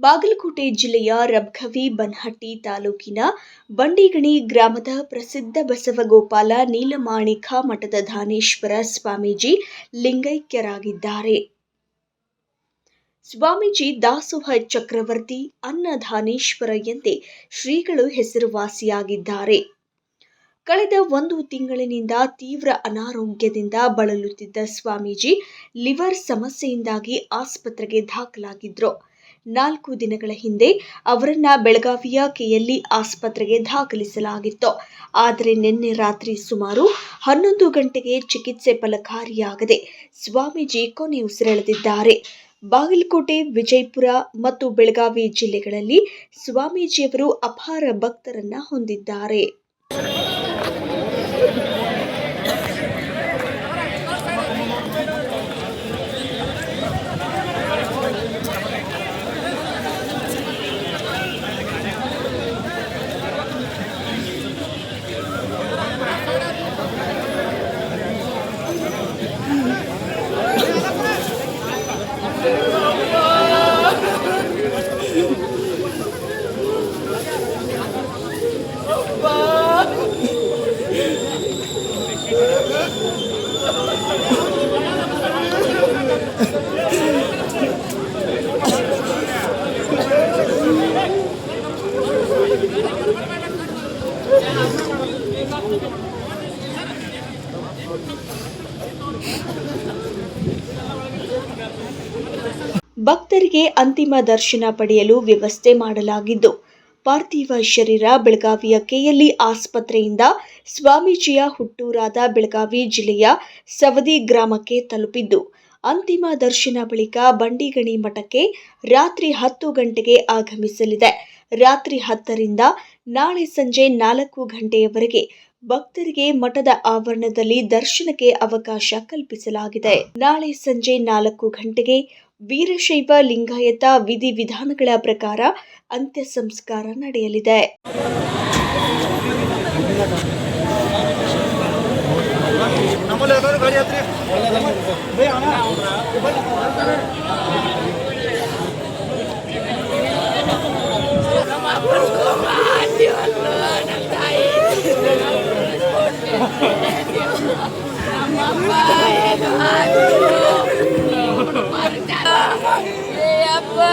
ಬಾಗಲಕೋಟೆ ಜಿಲ್ಲೆಯ ರಬ್ಖವಿ ಬನ್ಹಟ್ಟಿ ತಾಲೂಕಿನ ಬಂಡಿಗಣಿ ಗ್ರಾಮದ ಪ್ರಸಿದ್ಧ ಬಸವಗೋಪಾಲ ನೀಲಮಾಣಿಕ ಮಠದ ಧಾನೇಶ್ವರ ಸ್ವಾಮೀಜಿ ಲಿಂಗೈಕ್ಯರಾಗಿದ್ದಾರೆ. ಸ್ವಾಮೀಜಿ ದಾಸೋಹ ಚಕ್ರವರ್ತಿ ಅನ್ನಧಾನೇಶ್ವರ ಎಂದೇ ಶ್ರೀಗಳು ಹೆಸರುವಾಸಿಯಾಗಿದ್ದಾರೆ. ಕಳೆದ ಒಂದು ತಿಂಗಳಿನಿಂದ ತೀವ್ರ ಅನಾರೋಗ್ಯದಿಂದ ಬಳಲುತ್ತಿದ್ದ ಸ್ವಾಮೀಜಿ ಲಿವರ್ ಸಮಸ್ಯೆಯಿಂದಾಗಿ ಆಸ್ಪತ್ರೆಗೆ ದಾಖಲಾಗಿದ್ರು. ನಾಲ್ಕು ದಿನಗಳ ಹಿಂದೆ ಅವರನ್ನ ಬೆಳಗಾವಿಯ ಕೆಎಲ್ಇ ಆಸ್ಪತ್ರೆಗೆ ದಾಖಲಿಸಲಾಗಿತ್ತು. ಆದರೆ ನಿನ್ನೆ ರಾತ್ರಿ ಸುಮಾರು ಹನ್ನೊಂದು ಗಂಟೆಗೆ ಚಿಕಿತ್ಸೆ ಫಲಕಾರಿಯಾಗದೆ ಸ್ವಾಮೀಜಿ ಕೊನೆಯುಸಿರೆಳೆದಿದ್ದಾರೆ ಬಾಗಲಕೋಟೆ, ವಿಜಯಪುರ ಮತ್ತು ಬೆಳಗಾವಿ ಜಿಲ್ಲೆಗಳಲ್ಲಿ ಸ್ವಾಮೀಜಿಯವರು ಅಪಾರ ಭಕ್ತರನ್ನ ಹೊಂದಿದ್ದಾರೆ. ಭಕ್ತರಿಗೆ ಅಂತಿಮ ದರ್ಶನ ಪಡೆಯಲು ವ್ಯವಸ್ಥೆ ಮಾಡಲಾಗಿದ್ದು ಪಾರ್ಥಿವ ಶರೀರ ಬೆಳಗಾವಿಯ ಕೆಎಲ್ಇ ಆಸ್ಪತ್ರೆಯಿಂದ ಸ್ವಾಮೀಜಿಯ ಹುಟ್ಟೂರಾದ ಬೆಳಗಾವಿ ಜಿಲ್ಲೆಯ ಸವದಿ ಗ್ರಾಮಕ್ಕೆ ತಲುಪಿದ್ದು, ಅಂತಿಮ ದರ್ಶನ ಬಳಿಕ ಬಂಡಿಗಣಿ ಮಠಕ್ಕೆ ರಾತ್ರಿ ಹತ್ತು ಗಂಟೆಗೆ ಆಗಮಿಸಲಿದೆ. ರಾತ್ರಿ ಹತ್ತರಿಂದ ನಾಳೆ ಸಂಜೆ ನಾಲ್ಕು ಗಂಟೆಯವರೆಗೆ ಭಕ್ತರಿಗೆ ಮಠದ ಆವರಣದಲ್ಲಿ ದರ್ಶನಕ್ಕೆ ಅವಕಾಶ ಕಲ್ಪಿಸಲಾಗಿದೆ. ನಾಳೆ ಸಂಜೆ ನಾಲ್ಕು ಗಂಟೆಗೆ ವೀರಶೈವ ಲಿಂಗಾಯತ ವಿಧಿವಿಧಾನಗಳ ಪ್ರಕಾರ ಅಂತ್ಯ ಸಂಸ್ಕಾರ ನಡೆಯಲಿದೆ. আব্বা